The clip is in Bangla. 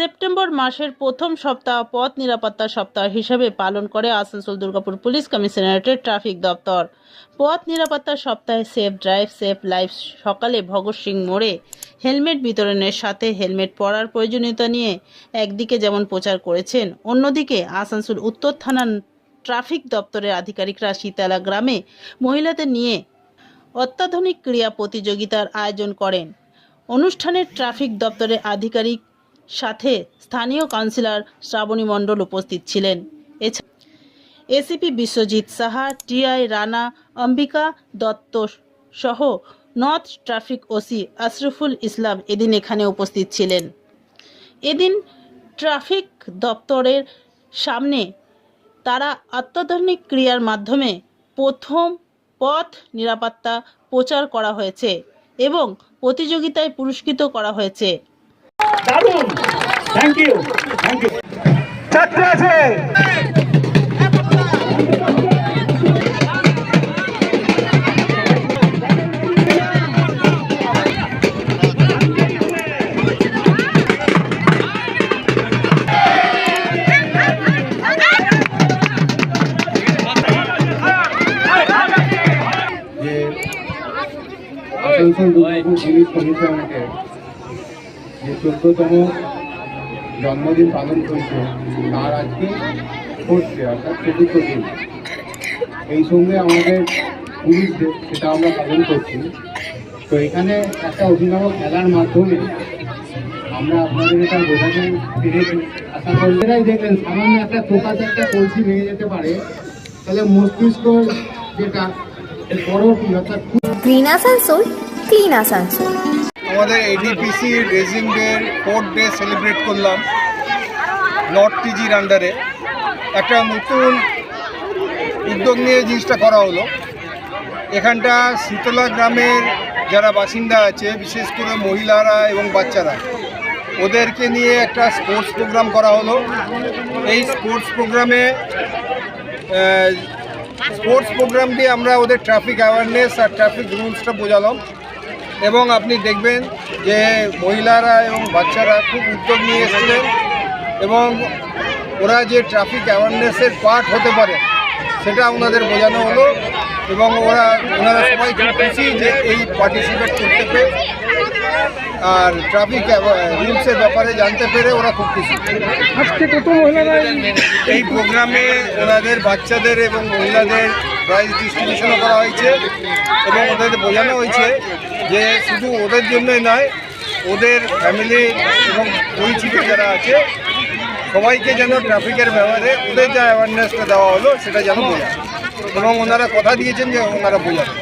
সেপ্টেম্বর মাসের প্রথম সপ্তাহ পথ নিরাপত্তা সপ্তাহ হিসেবে পালন করে আসানসোল দুর্গাপুর পুলিশ কমিশনারেটের ট্রাফিক দপ্তর। পথ নিরাপত্তা সপ্তাহে সেফ ড্রাইভ, সেফ লাইফ, সকালে ভগৎ সিং মোড়ে হেলমেট বিতরণের সাথে হেলমেট পরার প্রয়োজনীয়তা নিয়ে একদিকে যেমন প্রচার করেছেন, অন্যদিকে আসানসোল উত্তর থানার ট্রাফিক দপ্তরের আধিকারিকরা শীতলা গ্রামে মহিলাদের নিয়ে অত্যাধুনিক ক্রীড়া প্রতিযোগিতার আয়োজন করেন। অনুষ্ঠানে ট্রাফিক দপ্তরের আধিকারিক সাথে স্থানীয় কাউন্সিলর শ্রাবণী মণ্ডল উপস্থিত ছিলেন। এছাড়া এসিপি বিশ্বজিৎ সাহা, টিআই রানা, অম্বিকা দত্ত সহ north traffic OC Ashraful Islam এদিন এখানে উপস্থিত ছিলেন। এদিন ট্রাফিক দপ্তরের সামনে তারা অত্যাধুনিক ক্রিয়ার মাধ্যমে প্রথম পথ নিরাপত্তা প্রচার করা হয়েছে এবং প্রতিযোগিতায় পুরস্কৃত করা হয়েছে। দারুণ। থ্যাংক ইউ থ্যাংক ইউ চারটে আছে। আসানসোল দুর্গাপুর পুলিশ কমিশনারেটের যে চোদ্দতম জন্মদিন পালন করছে, তার আজকে করছে অর্থাৎ চতুর্থ দিন। এই সঙ্গে আমাদের পুলিশ ডে সেটা আমরা পালন করছি। তো এখানে একটা অভিনব খেলার মাধ্যমে আমরা আপনাদের এটা বোঝাতে পেরেছি। আশা করলেরাই দেখলেন, সামান্য একটা টোকাতে একটা কলসি ভেঙে যেতে পারে। তাহলে মস্তিষ্ক যেটা পরবর্তী অর্থাৎ গ্রিন আসানসোল ক্লিন আসানসোল আমাদের ADPC raising day fourth day celebrate করলাম নর্থ টিজির আন্ডারে একটা নতুন উদ্যোগ নিয়ে জিনিসটা করা হলো। এখানটা শীতলা গ্রামের যারা বাসিন্দা আছে, বিশেষ করে মহিলারা এবং বাচ্চারা, ওদেরকে নিয়ে একটা স্পোর্টস প্রোগ্রাম করা হলো। এই স্পোর্টস প্রোগ্রামে স্পোর্টস প্রোগ্রাম দিয়ে আমরা ওদের ট্রাফিক অ্যাওয়ারনেস আর ট্রাফিক রুলসটা বোঝালাম। এবং আপনি দেখবেন যে মহিলারা এবং বাচ্চারা খুব উদ্যোগ নিয়ে এসেছিলেন এবং ওরা যে ট্রাফিক অ্যাওয়ারনেসের পার্ট হতে পারে সেটা ওনাদের বোঝানো হলো এবং ওরা ওনারা সবাই খুব খুশি যে এই পার্টিসিপেট করতে পেরে আর ট্রাফিক রুলসের ব্যাপারে জানতে পেরে ওরা খুব খুশি। আজকে কত মহিলারা এই প্রোগ্রামে ওনাদের বাচ্চাদের এবং মহিলাদের প্রাইজ ডিস্ট্রিবিউশনও করা হয়েছে এবং ওদের বোঝানো হয়েছে যে শুধু ওদের জন্যই নয়, ওদের ফ্যামিলি এবং পরিচিত যারা আছে, সবাইকে যেন ট্রাফিকের ব্যাপারে ওদের যা অ্যাওয়ারনেসটা দেওয়া হলো, সেটা যেন বোঝা। এবং ওনারা কথা দিয়েছেন যে ওনারা বোঝাবে।